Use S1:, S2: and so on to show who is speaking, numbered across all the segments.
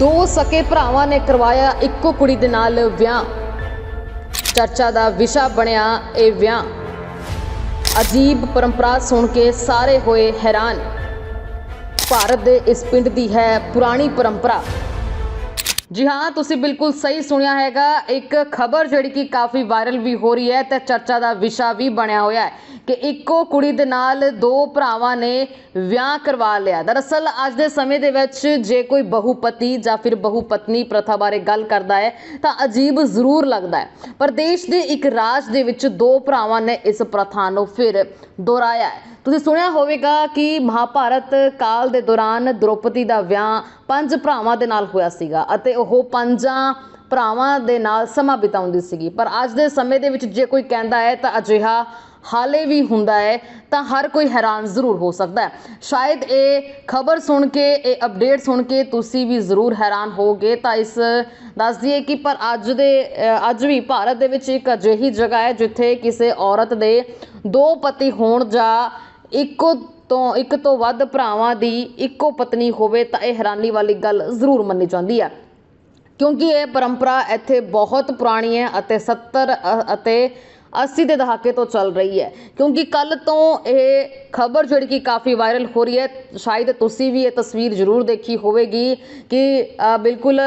S1: ਦੋ ਸਕੇ ਭਰਾਵਾਂ ਨੇ ਕਰਵਾਇਆ, ਇੱਕੋ ਕੁੜੀ ਦੇ ਨਾਲ ਵਿਆਹ। ਚਰਚਾ ਦਾ ਵਿਸ਼ਾ ਬਣਿਆ ਇਹ ਵਿਆਹ। ਅਜੀਬ ਪਰੰਪਰਾ ਸੁਣ ਕੇ ਸਾਰੇ ਹੋਏ ਹੈਰਾਨ। ਭਾਰਤ ਦੇ ਇਸ ਪਿੰਡ ਦੀ ਹੈ ਪੁਰਾਣੀ ਪਰੰਪਰਾ। ਜੀ ਹਾਂ, ਤੁਸੀਂ ਬਿਲਕੁਲ ਸਹੀ ਸੁਣਿਆ ਹੈਗਾ। ਇੱਕ ਖਬਰ ਜਿਹੜੀ ਕਿ ਕਾਫੀ ਵਾਇਰਲ ਵੀ ਹੋ ਰਹੀ ਹੈ ਤੇ ਚਰਚਾ ਦਾ ਵਿਸ਼ਾ ਵੀ ਬਣਿਆ ਹੋਇਆ ਹੈ ਕਿ ਇੱਕੋ ਕੁੜੀ ਦੇ ਨਾਲ ਦੋ ਭਰਾਵਾਂ ਨੇ ਵਿਆਹ ਕਰਵਾ ਲਿਆ। ਦਰਅਸਲ, ਅੱਜ ਦੇ ਸਮੇਂ ਦੇ ਵਿੱਚ ਜੇ ਕੋਈ ਬਹੁਪਤੀ ਜਾਂ ਫਿਰ ਬਹੁਪਤਨੀ ਪ੍ਰਥਾ ਬਾਰੇ ਗੱਲ ਕਰਦਾ ਹੈ, ਤਾਂ ਅਜੀਬ ਜ਼ਰੂਰ ਲੱਗਦਾ ਹੈ। ਪਰ ਦੇਸ਼ ਦੇ ਇੱਕ ਰਾਜ ਦੇ ਵਿੱਚ ਦੋ ਭਰਾਵਾਂ ਨੇ ਇਸ ਪ੍ਰਥਾ ਨੂੰ ਫਿਰ ਦੁਹਰਾਇਆ ਹੈ। ਤੁਸੀਂ ਸੁਣਿਆ ਹੋਵੇਗਾ ਕਿ ਮਹਾਭਾਰਤ ਕਾਲ ਦੇ ਦੌਰਾਨ ਦ੍ਰੋਪਦੀ ਦਾ ਵਿਆਹ ਪੰਜ ਭਰਾਵਾਂ ਦੇ ਨਾਲ ਹੋਇਆ ਸੀਗਾ ਅਤੇ ਉਹ ਪੰਜਾਂ ਭਰਾਵਾਂ ਦੇ ਨਾਲ ਸਮਾਂ ਬਿਤਾਉਂਦੀ ਸੀਗੀ। ਪਰ ਅੱਜ ਦੇ ਸਮੇਂ ਦੇ ਵਿੱਚ ਜੇ ਕੋਈ ਕਹਿੰਦਾ ਹੈ ਤਾਂ ਅਜਿਹਾ ਹਾਲੇ ਵੀ ਹੁੰਦਾ ਹੈ, ਤਾਂ ਹਰ ਕੋਈ ਹੈਰਾਨ ਜ਼ਰੂਰ ਹੋ ਸਕਦਾ ਹੈ। ਸ਼ਾਇਦ ਇਹ ਖਬਰ ਸੁਣ ਕੇ, ਇਹ ਅਪਡੇਟ ਸੁਣ ਕੇ ਤੁਸੀਂ ਵੀ ਜ਼ਰੂਰ ਹੈਰਾਨ ਹੋਗੇ ਤਾਂ ਇਸ ਦੱਸ ਦਈਏ ਕਿ ਪਰ ਅੱਜ ਦੇ ਅੱਜ ਵੀ ਭਾਰਤ ਦੇ ਵਿੱਚ ਇੱਕ ਅਜਿਹੀ ਜਗ੍ਹਾ ਹੈ ਜਿੱਥੇ ਕਿਸੇ ਔਰਤ ਦੇ ਦੋ ਪਤੀ ਹੋਣ ਜਾਂ ਇੱਕੋ ਤੋਂ, ਇੱਕ ਤੋਂ ਵੱਧ ਭਰਾਵਾਂ ਦੀ ਇੱਕੋ ਪਤਨੀ ਹੋਵੇ ਤਾਂ ਇਹ ਹੈਰਾਨੀ ਵਾਲੀ ਗੱਲ ਜ਼ਰੂਰ ਮੰਨੀ ਜਾਂਦੀ ਹੈ। ਕਿਉਂਕਿ ਇਹ ਪਰੰਪਰਾ ਇੱਥੇ ਬਹੁਤ ਪੁਰਾਣੀ ਹੈ ਅਤੇ 70 ਅਤੇ 80 ਦੇ ਦਹਾਕੇ ਤੋਂ ਚੱਲ ਰਹੀ ਹੈ। ਕਿਉਂਕਿ ਕੱਲ ਤੋਂ ਇਹ ਖਬਰ ਜਿਹੜੀ ਕਿ ਕਾਫੀ ਵਾਇਰਲ ਹੋ ਰਹੀ ਹੈ, ਸ਼ਾਇਦ ਤੁਸੀਂ ਵੀ ਇਹ ਤਸਵੀਰ ਜ਼ਰੂਰ ਦੇਖੀ ਹੋਵੇਗੀ ਕਿ ਬਿਲਕੁਲ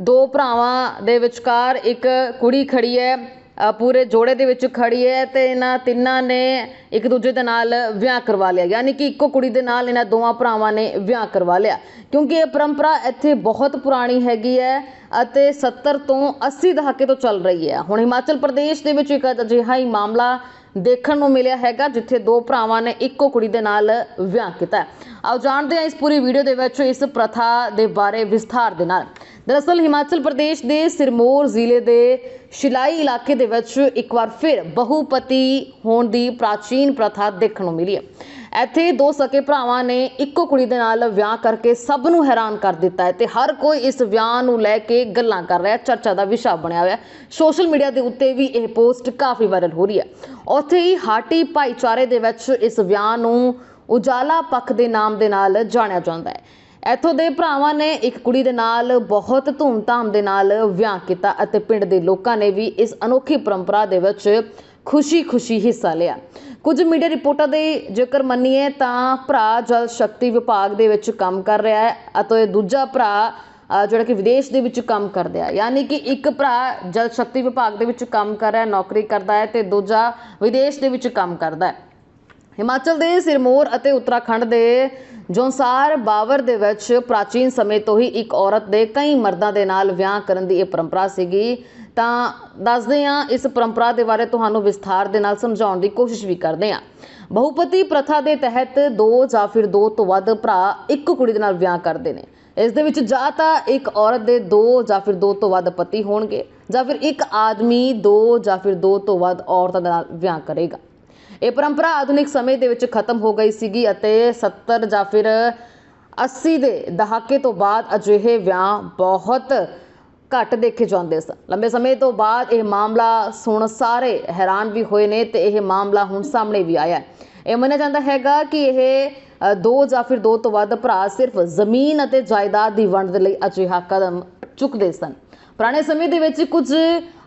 S1: ਦੋ ਭਰਾਵਾਂ ਦੇ ਵਿਚਕਾਰ ਇੱਕ ਕੁੜੀ ਖੜੀ ਹੈ। ਪੂਰੇ ਜੋੜੇ ਦੇ ਵਿੱਚ ਖੜੀ ਹੈ ਤੇ ਇਹਨਾਂ ਤਿੰਨਾਂ ਨੇ ਇੱਕ ਦੂਜੇ ਦੇ ਨਾਲ ਵਿਆਹ ਕਰਵਾ ਲਿਆ। ਯਾਨੀ ਕਿ ਇੱਕੋ ਕੁੜੀ ਦੇ ਨਾਲ ਇਹਨਾਂ ਦੋਵਾਂ ਭਰਾਵਾਂ ਨੇ ਵਿਆਹ ਕਰਵਾ ਲਿਆ। ਕਿਉਂਕਿ ਇਹ ਪਰੰਪਰਾ ਇੱਥੇ ਬਹੁਤ ਪੁਰਾਣੀ ਹੈਗੀ ਹੈ ਅਤੇ 70 ਤੋਂ 80 ਦਹਾਕੇ ਤੋਂ ਚੱਲ ਰਹੀ ਹੈ। ਹੁਣ ਹਿਮਾਚਲ ਪ੍ਰਦੇਸ਼ ਦੇ ਵਿੱਚ ਇੱਕ ਅਜਿਹਾ ਹੀ ਮਾਮਲਾ ਦੇਖਣ ਨੂੰ ਮਿਲਿਆ ਹੈਗਾ, ਜਿੱਥੇ ਦੋ ਭਰਾਵਾਂ ਨੇ ਇੱਕੋ ਕੁੜੀ ਦੇ ਨਾਲ ਵਿਆਹ ਕੀਤਾ ਆਓ ਜਾਣਦੇ ਹਾਂ ਇਸ ਪੂਰੀ ਵੀਡੀਓ ਦੇ ਵਿੱਚ ਇਸ ਪ੍ਰਥਾ ਦੇ ਬਾਰੇ ਵਿਸਥਾਰ ਦੇ ਨਾਲ। ਦਰਅਸਲ ਹਿਮਾਚਲ ਪ੍ਰਦੇਸ਼ ਦੇ ਸਿਰਮੌਰ ਜ਼ਿਲ੍ਹੇ ਦੇ ਸ਼ਿਲਾਈ ਇਲਾਕੇ ਦੇ ਵਿੱਚ ਇੱਕ ਵਾਰ ਫਿਰ ਬਹੁਪਤੀ ਹੋਣ ਦੀ ਪ੍ਰਾਚੀਨ ਪ੍ਰਥਾ ਦੇਖਣ ਨੂੰ ਮਿਲੀ ਹੈ। ਇੱਥੇ ਦੋ ਸਕੇ ਭਰਾਵਾਂ ਨੇ ਇੱਕੋ ਕੁੜੀ ਦੇ ਨਾਲ ਵਿਆਹ ਕਰਕੇ ਸਭ ਨੂੰ ਹੈਰਾਨ ਕਰ ਦਿੱਤਾ ਹੈ ਤੇ ਹਰ ਕੋਈ ਇਸ ਵਿਆਹ ਨੂੰ ਲੈ ਕੇ ਗੱਲਾਂ ਕਰ ਰਿਹਾ ਚਰਚਾ ਦਾ ਵਿਸ਼ਾ ਬਣਿਆ ਹੋਇਆ ਸੋਸ਼ਲ ਮੀਡੀਆ ਦੇ ਉੱਤੇ ਵੀ ਇਹ ਪੋਸਟ ਕਾਫੀ ਵਾਇਰਲ ਹੋ ਰਹੀ ਹੈ। ਉੱਥੇ ਹੀ ਹਾਟੀ ਭਾਈਚਾਰੇ ਦੇ ਵਿੱਚ ਇਸ ਵਿਆਹ ਨੂੰ ਉਜਾਲਾ ਪੱਖ ਦੇ ਨਾਮ ਦੇ ਨਾਲ ਜਾਣਿਆ ਜਾਂਦਾ ਹੈ। ਇੱਥੋਂ ਦੇ ਭਰਾਵਾਂ ਨੇ ਇੱਕ ਕੁੜੀ ਦੇ ਨਾਲ ਬਹੁਤ ਧੂਮਧਾਮ ਦੇ ਨਾਲ ਵਿਆਹ ਕੀਤਾ ਅਤੇ ਪਿੰਡ ਦੇ ਲੋਕਾਂ ਨੇ ਵੀ ਇਸ ਅਨੋਖੀ ਪਰੰਪਰਾ ਦੇ ਵਿੱਚ ਖੁਸ਼ੀ-ਖੁਸ਼ੀ ਹਿੱਸਾ ਲਿਆ। ਕੁਝ ਮੀਡੀਆ ਰਿਪੋਰਟਾਂ ਦੇ ਜੇਕਰ ਮੰਨੀਏ ਤਾਂ ਭਰਾ ਜਲ ਸ਼ਕਤੀ ਵਿਭਾਗ ਦੇ ਵਿੱਚ ਕੰਮ ਕਰ ਰਿਹਾ ਹੈ ਅਤੇ ਦੂਜਾ ਭਰਾ ਜਿਹੜਾ ਕਿ ਵਿਦੇਸ਼ ਦੇ ਵਿੱਚ ਕੰਮ ਕਰਦਾ ਹੈ। ਯਾਨੀ ਕਿ ਇੱਕ ਭਰਾ ਜਲ ਸ਼ਕਤੀ ਵਿਭਾਗ ਦੇ ਵਿੱਚ ਕੰਮ ਕਰ ਰਿਹਾ, ਨੌਕਰੀ ਕਰਦਾ ਹੈ ਤੇ ਦੂਜਾ ਵਿਦੇਸ਼ ਦੇ ਵਿੱਚ ਕੰਮ ਕਰਦਾ ਹੈ। ਹਿਮਾਚਲ ਦੇ ਸਿਰਮੌਰ ਅਤੇ ਉੱਤਰਾਖੰਡ ਦੇ ਜੌਂਸਾਰ ਬਾਵਰ ਦੇ ਵਿੱਚ ਪ੍ਰਾਚੀਨ ਸਮੇਂ ਤੋਂ ਹੀ ਇੱਕ ਔਰਤ ਦੇ ਕਈ ਮਰਦਾਂ ਦੇ ਨਾਲ ਵਿਆਹ ਕਰਨ ਦੀ ਇਹ ਪਰੰਪਰਾ ਸੀਗੀ। ਤਾਂ ਦੱਸਦੇ ਹਾਂ, ਇਸ ਪਰੰਪਰਾ ਦੇ ਬਾਰੇ ਤੁਹਾਨੂੰ ਵਿਸਥਾਰ ਦੇ ਨਾਲ ਸਮਝਾਉਣ ਦੀ ਕੋਸ਼ਿਸ਼ ਵੀ ਕਰਦੇ ਹਾਂ। ਬਹੁਪਤੀ ਪ੍ਰਥਾ ਦੇ ਤਹਿਤ ਦੋ ਜਾਂ ਫਿਰ ਦੋ ਤੋਂ ਵੱਧ ਭਰਾ ਇੱਕ ਕੁੜੀ ਦੇ ਨਾਲ ਵਿਆਹ ਕਰਦੇ ਨੇ। ਇਸ ਦੇ ਵਿੱਚ ਜਾਂ ਤਾਂ ਇੱਕ ਔਰਤ ਦੇ ਦੋ ਜਾਂ ਫਿਰ ਦੋ ਤੋਂ ਵੱਧ ਪਤੀ ਹੋਣਗੇ, ਜਾਂ ਫਿਰ ਇੱਕ ਆਦਮੀ ਦੋ ਜਾਂ ਫਿਰ ਦੋ ਤੋਂ ਵੱਧ ਔਰਤਾਂ ਦੇ ਨਾਲ ਵਿਆਹ ਕਰੇਗਾ। ਇਹ ਪਰੰਪਰਾ ਆਧੁਨਿਕ ਸਮੇਂ ਦੇ ਵਿੱਚ ਖਤਮ ਹੋ ਗਈ ਸੀਗੀ ਅਤੇ 70 ਜਾਂ ਫਿਰ 80 ਦੇ ਦਹਾਕੇ ਤੋਂ ਬਾਅਦ ਅਜਿਹੇ ਵਿਆਹ ਬਹੁਤ ਘੱਟ ਦੇਖੇ ਜਾਂਦੇ ਸਨ। ਲੰਬੇ ਸਮੇਂ ਤੋਂ ਬਾਅਦ ਇਹ ਮਾਮਲਾ ਸੁਣ ਸਾਰੇ ਹੈਰਾਨ ਵੀ ਹੋਏ ਨੇ ਤੇ ਇਹ ਮਾਮਲਾ ਹੁਣ ਸਾਹਮਣੇ ਵੀ ਆਇਆ ਇਹ ਮੰਨਿਆ ਜਾਂਦਾ ਹੈਗਾ ਕਿ ਇਹ ਦੋ ਜਾਂ ਫਿਰ ਦੋ ਤੋਂ ਵੱਧ ਭਰਾ ਸਿਰਫ ਜ਼ਮੀਨ ਅਤੇ ਜਾਇਦਾਦ ਦੀ ਵੰਡ ਦੇ ਲਈ ਅਜਿਹਾ ਕਦਮ ਚੁੱਕਦੇ ਸਨ। ਪੁਰਾਣੇ ਸਮੇਂ ਦੇ ਵਿੱਚ ਕੁਝ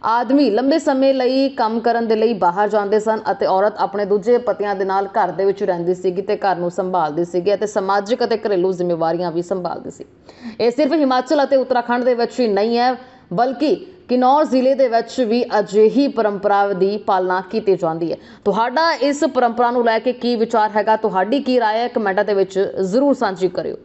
S1: ਆਦਮੀ ਲੰਬੇ ਸਮੇਂ ਲਈ ਕੰਮ ਕਰਨ ਦੇ ਲਈ ਬਾਹਰ ਜਾਂਦੇ ਸਨ ਅਤੇ ਔਰਤ ਆਪਣੇ ਦੂਜੇ ਪਤੀਆਂ ਦੇ ਨਾਲ ਘਰ ਦੇ ਵਿੱਚ ਰਹਿੰਦੀ ਸੀਗੀ ਤੇ ਘਰ ਨੂੰ ਸੰਭਾਲਦੀ ਸੀਗੀ ਅਤੇ ਸਮਾਜਿਕ ਅਤੇ ਘਰੇਲੂ ਜ਼ਿੰਮੇਵਾਰੀਆਂ ਵੀ ਸੰਭਾਲਦੀ ਸੀ ਇਹ ਸਿਰਫ ਹਿਮਾਚਲ ਅਤੇ ਉੱਤਰਾਖੰਡ ਦੇ ਵਿੱਚ ਹੀ ਨਹੀਂ ਹੈ ਬਲਕਿ ਕਿਨੌਰ ਜ਼ਿਲ੍ਹੇ ਦੇ ਵਿੱਚ ਵੀ ਅਜਿਹੀ ਪਰੰਪਰਾ ਦੀ ਪਾਲਣਾ ਕੀਤੀ ਜਾਂਦੀ ਹੈ ਤੁਹਾਡਾ ਇਸ ਪਰੰਪਰਾ ਨੂੰ ਲੈ ਕੇ ਕੀ ਵਿਚਾਰ ਹੈਗਾ ਤੁਹਾਡੀ ਕੀ رائے ਹੈ ਕਮੈਂਟਾਂ ਦੇ ਵਿੱਚ ਜ਼ਰੂਰ ਸਾਂਝੀ ਕਰਿਓ